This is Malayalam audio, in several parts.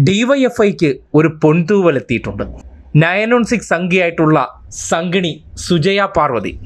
ഡിവൈഎഫ്ഐക്ക് ഒരു പൊൻതൂവലെത്തിയിട്ടുണ്ട്. നയൻ വൺ സിക്സ് സംഖ്യയായിട്ടുള്ള സംഗിണി സുജയ പാർവതി.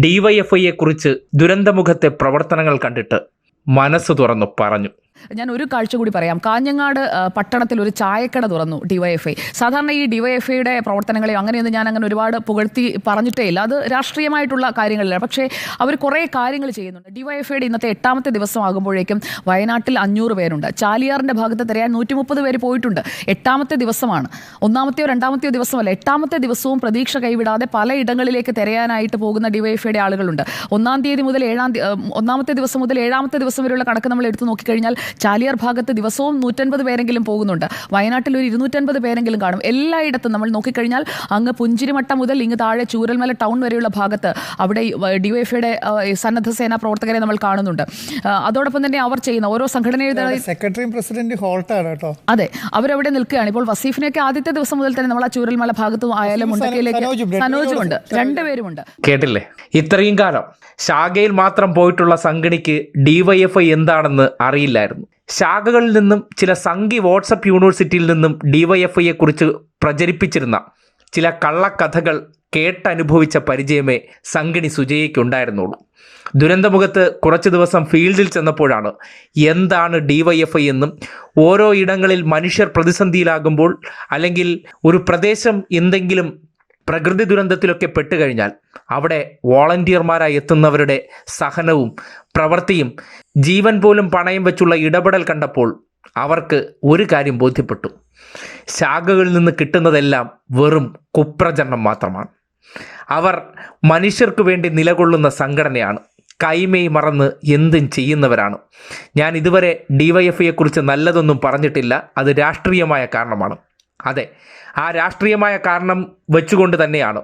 ഡിവൈഎഫ്ഐയെക്കുറിച്ച് ദുരന്തമുഖത്തെ പ്രവർത്തനങ്ങൾ കണ്ടിട്ട് മനസ്സ് തുറന്നു പറഞ്ഞു. ഞാൻ ഒരു കാഴ്ച കൂടി പറയാം. കാഞ്ഞങ്ങാട് പട്ടണത്തിൽ ഒരു ചായക്കട തുറന്നു ഡിവൈഎഫ്ഐ. സാധാരണ ഈ ഡിവൈഎഫ്ഐയുടെ പ്രവർത്തനങ്ങളെയോ അങ്ങനെയൊന്നും ഞാൻ അങ്ങനെ ഒരുപാട് പുകഴ്ത്തി പറഞ്ഞിട്ടേ ഇല്ല. അത് രാഷ്ട്രീയമായിട്ടുള്ള കാര്യങ്ങളില്ല. പക്ഷേ അവർ കുറേ കാര്യങ്ങൾ ചെയ്യുന്നുണ്ട്. ഡിവൈഎഫ്ഐയുടെ ഇന്നത്തെ എട്ടാമത്തെ ദിവസമാകുമ്പോഴേക്കും വയനാട്ടിൽ അഞ്ഞൂറ് പേരുണ്ട്. ചാലിയാറിന്റെ ഭാഗത്ത് തിരയാൻ നൂറ്റി മുപ്പത് പേര് പോയിട്ടുണ്ട്. എട്ടാമത്തെ ദിവസമാണ്. ഒന്നാമത്തെയോ രണ്ടാമത്തെയോ ദിവസമല്ല എട്ടാമത്തെ ദിവസവും പ്രതീക്ഷ കൈവിടാതെ പലയിടങ്ങളിലേക്ക് തിരയാനായിട്ട് പോകുന്ന ഡിവൈഎഫ്ഐയുടെ ആളുകളുണ്ട്. ഒന്നാം തീയതി മുതൽ ഏഴാം ഒന്നാമത്തെ ദിവസം മുതൽ ഏഴാമത്തെ ദിവസം വരെയുള്ള കണക്ക് നമ്മൾ എടുത്തു നോക്കിക്കഴിഞ്ഞാൽ ചാലിയാർ ഭാഗത്ത് ദിവസവും നൂറ്റൻപത് പേരെങ്കിലും പോകുന്നുണ്ട്. വയനാട്ടിൽ ഒരു ഇരുന്നൂറ്റൻപത് പേരെങ്കിലും കാണും. എല്ലായിടത്തും നമ്മൾ നോക്കിക്കഴിഞ്ഞാൽ അങ്ങ് പുഞ്ചിരിമട്ട മുതൽ ഇങ്ങ് താഴെ ചൂരൽമല ടൗൺ വരെയുള്ള ഭാഗത്ത് അവിടെ ഡിവൈഎഫ്ഐയുടെ സന്നദ്ധ സേനാ പ്രവർത്തകരെ നമ്മൾ കാണുന്നുണ്ട്. അതോടൊപ്പം തന്നെ അവർ ചെയ്യുന്ന ഓരോ സംഘടനയുടെ സെക്രട്ടറിയും പ്രസിഡന്റ് ഹോൾട്ടാണ് കേട്ടോ. അതെ അവരവിടെ നിൽക്കുകയാണ്. ഇപ്പോൾ വസീഫിനെയൊക്കെ ആദ്യത്തെ ദിവസം മുതൽ തന്നെ നമ്മൾ ആ ചൂരൽമല ഭാഗത്തും ആയാലും മുണ്ടക്കയിലേക്ക് സനോജുമുണ്ട്. രണ്ടുപേരുമുണ്ട് കേട്ടില്ലേ? ഇത്രയും കാലം ശാഖയിൽ മാത്രം പോയിട്ടുള്ള സംഗണിക്ക് ഡിവൈഎഫ്ഐ എന്താണെന്ന് അറിയില്ലായിരുന്നു. ശാഖകളിൽ നിന്നും ചില സംഘി വാട്സപ്പ് യൂണിവേഴ്സിറ്റിയിൽ നിന്നും ഡിവൈഎഫ്ഐയെ കുറിച്ച് പ്രചരിപ്പിച്ചിരുന്ന ചില കള്ളക്കഥകൾ കേട്ടനുഭവിച്ച പരിചയമേ സംഗണി സുജയ്ക്കുണ്ടായിരുന്നുള്ളൂ ദുരന്തമുഖത്ത് കുറച്ച് ദിവസം ഫീൽഡിൽ ചെന്നപ്പോഴാണ് എന്താണ് ഡിവൈഎഫ്ഐ എന്നും ഓരോ ഇടങ്ങളിൽ മനുഷ്യർ പ്രതിസന്ധിയിലാകുമ്പോൾ അല്ലെങ്കിൽ ഒരു പ്രദേശം എന്തെങ്കിലും പ്രകൃതി ദുരന്തത്തിലൊക്കെ പെട്ടുകഴിഞ്ഞാൽ അവിടെ വോളണ്ടിയർമാരായി എത്തുന്നവരുടെ സഹനവും പ്രവൃത്തിയും ജീവൻ പോലും പണയം വെച്ചുള്ള ഇടപെടൽ കണ്ടപ്പോൾ അവർക്ക് ഒരു കാര്യം ബോധ്യപ്പെട്ടു. ശാഖകളിൽ നിന്ന് കിട്ടുന്നതെല്ലാം വെറും കുപ്രചരണം മാത്രമാണ്. അവർ മനുഷ്യർക്ക് വേണ്ടി നിലകൊള്ളുന്ന സംഘടനയാണ്. കൈമേയ് മറന്ന് എന്തും ചെയ്യുന്നവരാണ്. ഞാൻ ഇതുവരെ ഡിവൈഎഫ്ഐയെക്കുറിച്ച് നല്ലതൊന്നും പറഞ്ഞിട്ടില്ല. അത് രാഷ്ട്രീയമായ കാരണമാണ്. അതെ ആ രാഷ്ട്രീയമായ കാരണം വെച്ചുകൊണ്ട് തന്നെയാണ്.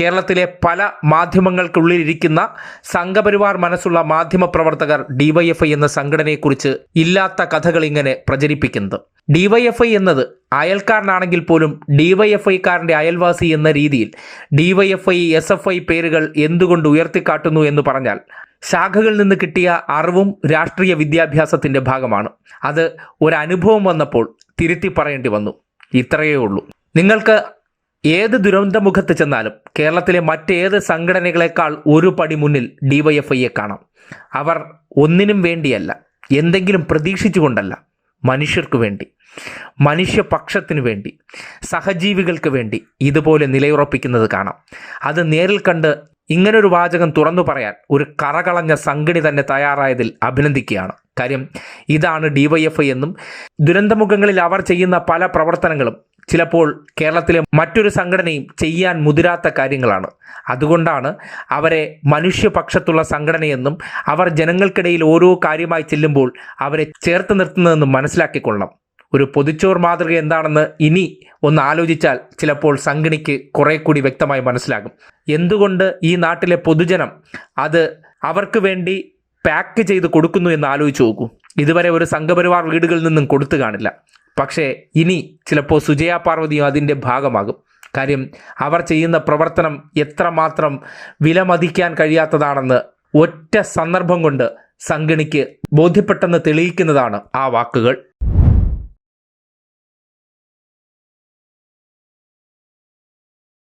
കേരളത്തിലെ പല മാധ്യമങ്ങൾക്കുള്ളിലിരിക്കുന്ന സംഘപരിവാർ മനസ്സുള്ള മാധ്യമ പ്രവർത്തകർ ഡിവൈഎഫ്ഐ എന്ന സംഘടനയെക്കുറിച്ച് ഇല്ലാത്ത കഥകൾ ഇങ്ങനെ പ്രചരിപ്പിക്കുന്നത്. ഡിവൈഎഫ്ഐ എന്നത് അയൽക്കാരനാണെങ്കിൽ പോലും ഡിവൈഎഫ്ഐക്കാരന്റെ അയൽവാസി എന്ന രീതിയിൽ ഡിവൈഎഫ്ഐ എസ് എഫ് ഐ പേരുകൾ എന്തുകൊണ്ട് ഉയർത്തിക്കാട്ടുന്നു എന്ന് പറഞ്ഞാൽ ശാഖകളിൽ നിന്ന് കിട്ടിയ അറിവും രാഷ്ട്രീയ വിദ്യാഭ്യാസത്തിന്റെ ഭാഗമാണ്. അത് ഒരനുഭവം വന്നപ്പോൾ തിരുത്തി പറയേണ്ടി വന്നു. ഇത്രയേ ഉള്ളൂ. നിങ്ങൾക്ക് ഏത് ദുരന്തമുഖത്ത് ചെന്നാലും കേരളത്തിലെ മറ്റേത് സംഘടനകളെക്കാൾ ഒരു പടി മുന്നിൽ ഡിവൈഎഫ്ഐയെ കാണാം. അവർ ഒന്നിനും വേണ്ടിയല്ല എന്തെങ്കിലും പ്രതീക്ഷിച്ചുകൊണ്ടല്ല മനുഷ്യർക്ക് വേണ്ടി മനുഷ്യപക്ഷത്തിനു വേണ്ടി സഹജീവികൾക്ക് വേണ്ടി ഇതുപോലെ നിലയുറപ്പിക്കുന്നത് കാണാം. അത് നേരിൽ കണ്ട് ഇങ്ങനൊരു വാചകം തുറന്നു പറയാൻ ഒരു കറകളഞ്ഞ സംഘടി തന്നെ തയ്യാറായതിൽ അഭിനന്ദിക്കുകയാണ്. കാര്യം ഇതാണ് ഡിവൈഎഫ്ഐ എന്നും ദുരന്തമുഖങ്ങളിൽ അവർ ചെയ്യുന്ന പല പ്രവർത്തനങ്ങളും ചിലപ്പോൾ കേരളത്തിലെ മറ്റൊരു സംഘടനയും ചെയ്യാൻ മുതിരാത്ത കാര്യങ്ങളാണ്. അതുകൊണ്ടാണ് അവരെ മനുഷ്യപക്ഷത്തുള്ള സംഘടനയെന്നും അവർ ജനങ്ങൾക്കിടയിൽ ഓരോ കാര്യമായി ചെല്ലുമ്പോൾ അവരെ ചേർത്ത് നിർത്തുന്നതെന്നും മനസ്സിലാക്കിക്കൊള്ളണം. ഒരു പൊതിച്ചോർ മാതൃക എന്താണെന്ന് ഇനി ഒന്ന് ആലോചിച്ചാൽ ചിലപ്പോൾ സംഘടനയ്ക്ക് കുറെ കൂടി വ്യക്തമായി മനസ്സിലാകും. എന്തുകൊണ്ട് ഈ നാട്ടിലെ പൊതുജനം അത് അവർക്ക് വേണ്ടി പാക്ക് ചെയ്ത് കൊടുക്കുന്നു എന്ന് ആലോചിച്ച് നോക്കൂ. ഇതുവരെ ഒരു സംഘപരിവാർ വീടുകളിൽ നിന്നും കൊടുത്തു കാണില്ല. പക്ഷേ ഇനി ചിലപ്പോൾ സുജയ പാർവതിയും അതിന്റെ ഭാഗമാകും. കാര്യം അവർ ചെയ്യുന്ന പ്രവർത്തനം എത്രമാത്രം വിലമതിക്കാൻ കഴിയാത്തതാണെന്ന് ഒറ്റ സന്ദർഭം കൊണ്ട് സംഗണിക്ക് ബോധ്യപ്പെട്ടെന്ന് തെളിയിക്കുന്നതാണ് ആ വാക്കുകൾ.